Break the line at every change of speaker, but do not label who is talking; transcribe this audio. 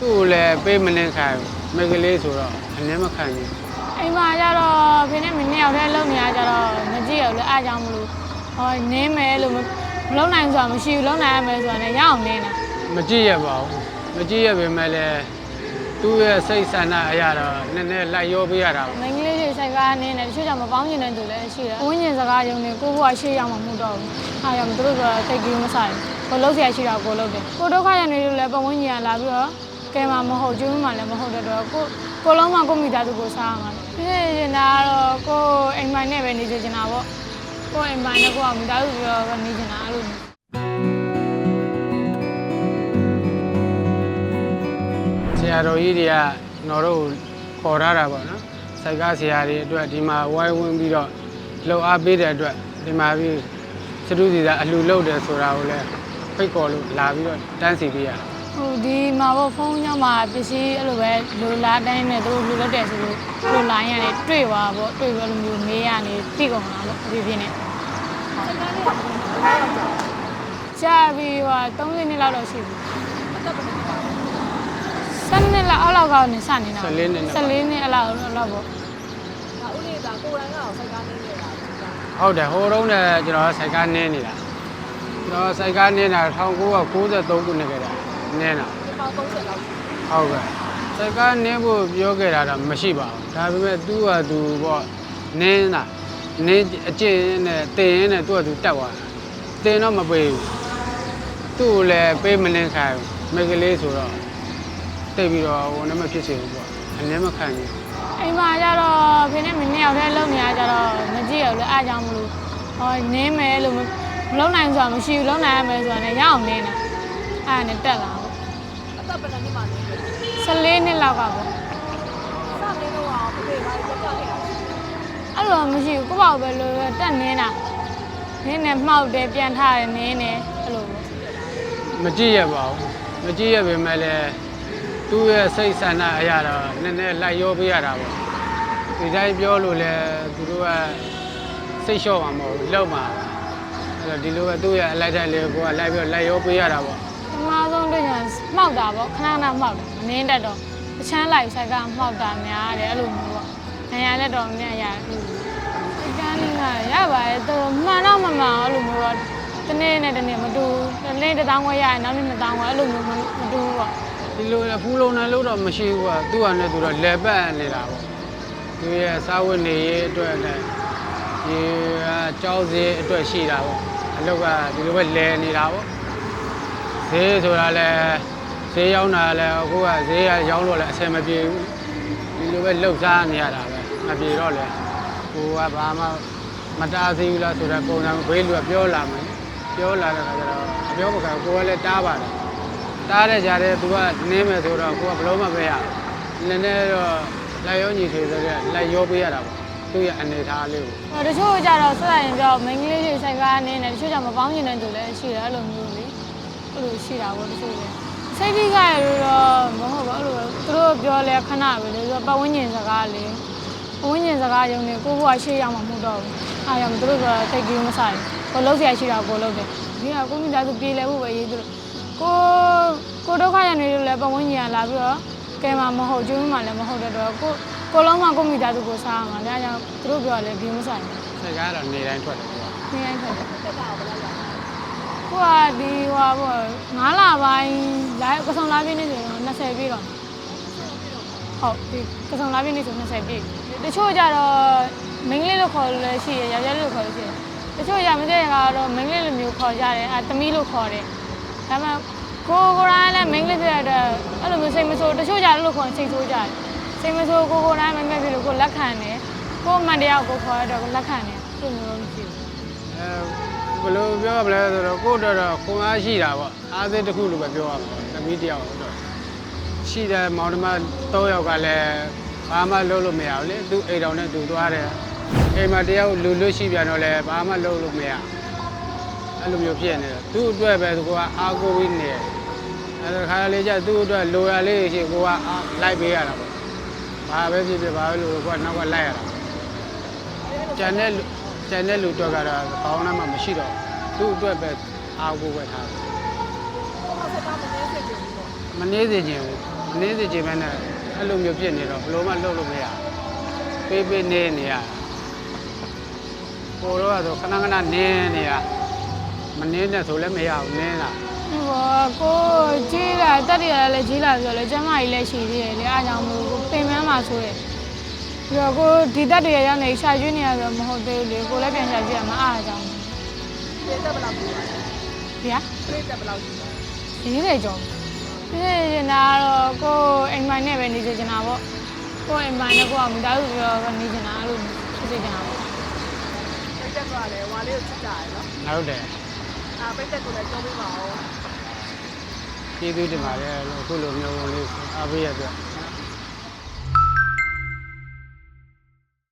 သူ့ကိုလည်းပေးမနှင်းခံဘူးမိန်းကလေးဆိုတော့အနှင်းမခံဘူး
အိမ်မှာကျတော့ဖေနဲ့မင်းနှစ်ယောက်တည်းလုံနေရကြတော့မကြည့်ရဘူးလေအားကြောင့်မလို့ဟောနင်းမယ်လို့မမလုံနိုင်ဆိုတာမရှိဘူးလုံနိုင်ရမယ်ဆိုတာလည်းရအောင်နင်းတာ
မကြည့်ရပါဘူးမကြည့်ရပေမဲ့လည်းသူ့ရဲ့စိတ်ဆန္ဒအရာတော့နည်းနည်းလိုက်ရောပေးရတာပေါ့
မင်းကလေးတွေဆိုင်ကားနင်းတယ်တချို့ကြောင့်မပေါင်းကျင်တဲ့သူလည်းရှိတယ်ဝင်းကျင်စကားယုံနေကိုဘွားရှေ့ရောက်မှမဟုတ်တော့ဘူးအားကြောင့်သူတို့ကတိတ်ကြီးမဆိုင်ဘူးကိုလုံးဆရာရှိတာကိုလုံးတယ်ကိုဒုက္ခရနေလို့လည်းပတ်ဝန်းကျင်ကလာပြီးတော့ ကဲမှာမဟုတ်ကျွေးမှလည်းမဟုတ်တဲ့တော့ကိုကိုလုံးမှကိုမိသားစုကိုစားရမှာဖြစ်နေတာကတော့ကိုအိမ်မိုင်နဲ့ပဲနေကြနေတာပေါ့ကိုအိမ်မိုင်နဲ့ကိုကမိသားစုပြောနေနေတာအဲ့လို
ဆရာတော်ကြီးတွေကကျွန်တော်တို့ကိုခေါ်ထားတာပေါ့နော်စိုက်ကားဆရာတွေအတွက်ဒီမှာဝိုင်းဝန်းပြီးတော့လှုပ်အားပေးတဲ့အတွက်ဒီမှာပြီးစတုစီသာအလှလုပ်တယ်ဆိုတာကိုလည်းဖိတ်ခေါ်လို့လာပြီးတော့တန်းစီပေးရတာ
ဟိုဒီမှာပေါ့ဖုန်းကြောင့်မှာပစ္စည်းအဲ့လိုပဲလိုလားတိုင်းနဲ့သူတို့လူလက်တယ်ဆိုလို့လိုလိုင်းရတယ်တွေ့သွားပေါ့တွေ့ပြီးလိုမျိုးမေးရနေတိကုန်လာပေါ့အပြည့်ပြည့်နဲ့ကြာပြီးဟို30နှစ်လောက်တော့ရှိပြီ7နှစ်လောက်အောက်လောက်ကနေစနေတာ
14နှစ်နဲ့
14နှစ်အလောက်အလောက်ပေါ့
ဟုတ်တယ်ဟိုတုန်းကကျွန်တော်စိုက်ကားနင်းနေတာကျွန်တော်စိုက်ကားနင်းတာ1993ခုနှစ်ကတည်းက နင်းတာဟုတ်ကဲ့စိုက်ကားနင်းဖို့ပြောခဲ့တာတော့မရှိပါဘူးဒါပေမဲ့သူ့ဟာသူပေါ့နင်းတာနင်းအကျင့်နဲ့တင်ရင်းနဲ့သူ့ဟာသူတက်သွားတာတင်တော့မပေးဘူးသူ့ကိုလည်းပေးမနှင်းခံဘူးမိန်းကလေးဆိုတော့တိတ်ပြီးတော့ဟိုလည်းမဖြစ်စေဘူးပေါ့အနှင်းမခံဘူး
အိမ်မှာကျတော့ဖေနဲ့မင်းနှစ်ယောက်တည်းလုံနေရကြတော့မကြည့်ရဘူးလေအားကြောင့်မလို့ဟောနင်းမယ်လို့မမလုံနိုင်ဆိုတာမရှိဘူးလုံနိုင်ရမယ်ဆိုတာလည်းရအောင်နင်းတာ အားနဲ့တက်လာပေါ့
အသက်ဘယ်နှစ်နှစ်မှနေလဲစ
14နှစ်လောက်ကပေါ့
နေတော့အောင်ပြေပါပြပြခဲ့တာ
အဲ့လိုမရှိဘူးကိုယ့်ဘောက်ပဲလို့ပဲတက်နင်းတာနင်းနဲ့မှောက်တယ်ပြန်ထားတယ်နင်းတယ်အဲ့လိုပေါ့
မကြည့်ရပါဘူးမကြည့်ရပေမဲ့လည်းသူ့ရဲ့စိတ်ဆန္ဒအရာတော့နည်းနည်းလိုက်ရောပေးရတာပေါ့ဒီတိုင်းပြောလို့လည်းသူတို့ကစိတ်လျှော့မှာမဟုတ်ဘူးလောက်မှာအဲ့တော့ဒီလိုပဲသူ့ရဲ့အလိုက်တိုင်းလေးကိုကလိုက်ပြီးတော့လိုက်ရောပေးရတာပေါ့
ပထ မဆုံးတွေ့ရင်မှောက်တာပေါ့ခဏခဏမှောက်တာနင်းတက်တော့အချမ်းလိုက်ဆိုင်ကမှောက်တာများတယ်အဲ့လိုမျိုးပေါ့နေရာလက်တော်မြတ်ရတယ်စိတ်ကန်းကရပါတယ်သူမှန်တော့မမှန်အဲ့လိုမျိုးပေါ့တနေ့နဲ့တနေ့မတူဘူးတနေ့တစ်တောင်းခွဲရရင်နောက်နေ့နှစ်တောင်းခွဲအဲ့လိုမျိုးမတူဘူးပေါ့
ဒီလိုဖူးလုံးနဲ့လို့တော့မရှိဘူးကသူ့ဟာနဲ့သူတော့လဲပတ်နေတာပေါ့သူရဲ့စားဝတ်နေရေးအတွက်နဲ့ဒီအကြောင်းစည်းအတွက်ရှိတာပေါ့အလောက်ကဒီလိုပဲလဲနေတာပေါ့ ဈေးဆိုတာလည်းဈေးရောက်တာလည်းအခုကဈေးကရောက်တော့လည်းအဆင်မပြေဘူးဒီလိုပဲလှုပ်ရှားနေရတာပဲမပြေတော့လေကိုကဘာမှမတားသေးဘူးလားဆိုတော့ပုံစံဘေးလူကပြောလာမယ်ပြောလာတဲ့ခါကျတော့အပြောမခံကိုကလည်းတားပါတယ်တားတဲ့ကြားတဲ့သူကနင်းမယ်ဆိုတော့ကိုကဘလို့မှမရဘူးနည်းနည်းတော့လိုက်ရောညီဆိုတော့လိုက်ရောပေးရတာပေါ့သူ့ရဲ့အနေထားလေးကို
ဟိုတချို့ကြတော့ဆက်ရင်ပြောမိန်းကလေးတွေဆိုင်ကားနေတယ်တချို့ကြမပေါင်းကျင်တဲ့သူလည်းရှိတယ်အဲ့လိုမျိုးလေ အဲ့လိုရှိတာပေါ့တချို့လည်းစိတ်ကြီးကရတော့မဟုတ်ပါဘူးအဲ့လိုသူတို့ပြောလဲခဏပဲလေသူကပတ်ဝန်းကျင်စကားလေပတ်ဝန်းကျင်စကားယုံနေကိုဘွားရှေ့ရောက်မှမဟုတ်တော့ဘူးအားကြောင့်သူတို့ကတိတ်ကြီးမဆိုင်ဘူးကိုလုံးဆရာရှိတာကိုလုံးတယ်ဒီကကိုမိသားစုပြေလဲဖို့ပဲရေးသူတို့ကိုကိုဒုက္ခရနေလို့လည်းပတ်ဝန်းကျင်ကလာပြီးတော့ကဲမှာမဟုတ်ကျွေးမှလည်းမဟုတ်တဲ့တော့ကိုကိုလုံးမှကိုမိသားစုကိုစားရမှာဒါကြောင့်သူတို့ပြောလဲဒီမဆိုင်ဘူး
စကားတော့နေတိုင်းထွက်တယ်ကွာ
နေရိုင်းထွက်တယ်
တက်ကဘယ်လောက်ရလဲ
ကိုကဒီဟိုပေါ့9လပိုင်းလာကစုံလာပြည့်နေဆိုရင်20ပြည့်တော့ဟုတ်ဒီကစုံလာပြည့်နေဆို20ပြည့်တချို့ကြတော့မင်းကလေးလို့ခေါ်လို့လည်းရှိရယောက်ျားလေးလို့ခေါ်လို့ရှိရတချို့ကြမသိရကတော့မင်းကလေးလိုမျိုးခေါ်ကြတယ်အဲသမီးလို့ခေါ်တယ်ဒါပေမဲ့ကိုကိုရိုင်းလည်းမင်းကလေးဖြစ်ရတဲ့အဲ့လိုမျိုးစိတ်မဆိုးတချို့ကြလို့ခေါ်စိတ်ဆိုးကြတယ်စိတ်မဆိုးကိုကိုရိုင်းမမဲ့ဖြစ်လို့ကိုလက်ခံတယ်ကိုမန်တရားကိုခေါ်ရတော့ကိုလက်ခံတယ်အဲ့လိုမျိုးမရှိဘူး
အဲ ဘယ်လိုပြောရမလဲဆိုတော့ကိုယ့်အတွက်တော့ခွန်အားရှိတာပေါ့အားစိတ်တစ်ခုလိုပဲပြောရမှာသမီးတစ်ယောက်တော့ရှိတယ်မောင်နှမ၃ယောက်ကလည်းဘာမှလုပ်လို့မရဘူးလေသူအိမ်တော်နဲ့သူသွားတယ်အိမ်မှာတယောက်လူလွတ်ရှိပြန်တော့လည်းဘာမှလုပ်လို့မရအဲ့လိုမျိုးဖြစ်နေတယ်သူ့အတွက်ပဲသူကအားကိုးပြီးနေတယ်အဲ့ဒါခါလေးကျသူ့အတွက်လိုရလေးရှိကိုကအားလိုက်ပေးရတာပေါ့ဘာပဲဖြစ်ဖြစ်ဘာပဲလို့ကိုကနောက်ကလိုက်ရတာကျန်တဲ့လူ ကျန်တဲ့လူတွေကတော့ကောင်းနာမှမရှိတော့ဘူးသူ့အတွက်ပဲအားကိုးပဲထားတယ်
ဟောဆက်တာမနေစေချင်ဘူးပေါ့
မနေစေချင်ဘူးမနေစေချင်မဲနဲ့အဲ့လိုမျိုးဖြစ်နေတော့ဘယ်လိုမှလုပ်လို့မရဘူးပေးပေးနေနေရကိုတော့ဆိုခဏခဏနင်းနေရမနင်းနဲ့ဆိုလည်းမရဘူးနင်းလာ
ဟိုကိုကြီးလာတက်ရလည်းကြီးလာဆိုတော့လေကျမကြီးလည်းရှိသေးတယ်လေအားကြောင့်မို့ကိုပင်မမှာဆိုရယ် ပြီးတော့ကိုဒီတက်တွေရောက်နေရှာကျွေးနေရဆိုမဟုတ်သေးဘူးလေကိုလည်းပြန်ရှာကြည့်ရမှာအားကြောင့်
ပြေတက်ဘယ်လောက်ပြေပါလဲ
ဗျာ
ပြေတက်ဘယ်လောက်ပြေပါလဲ
ရေးတယ်ကြောင့်ဒီနေတာတော့ကိုအိမ်မိုင်နဲ့ပဲနေချင်တာပေါ့ကိုအိမ်မိုင်နဲ့ကိုကမိသားစုပြောနေချင်တာအဲ့လိုဖြစ်စေချင်တာပေါ့
ပြေတက်ကလည်းဝါလေးကိုချစ်ကြရနော်
ဟုတ်တယ်
အာပြေတက်ကိုလည်းပြောပြပါဦး
ကျေးဇူးတင်ပါတယ်လို့အခုလိုမျိုးလေးအားပေးရတဲ့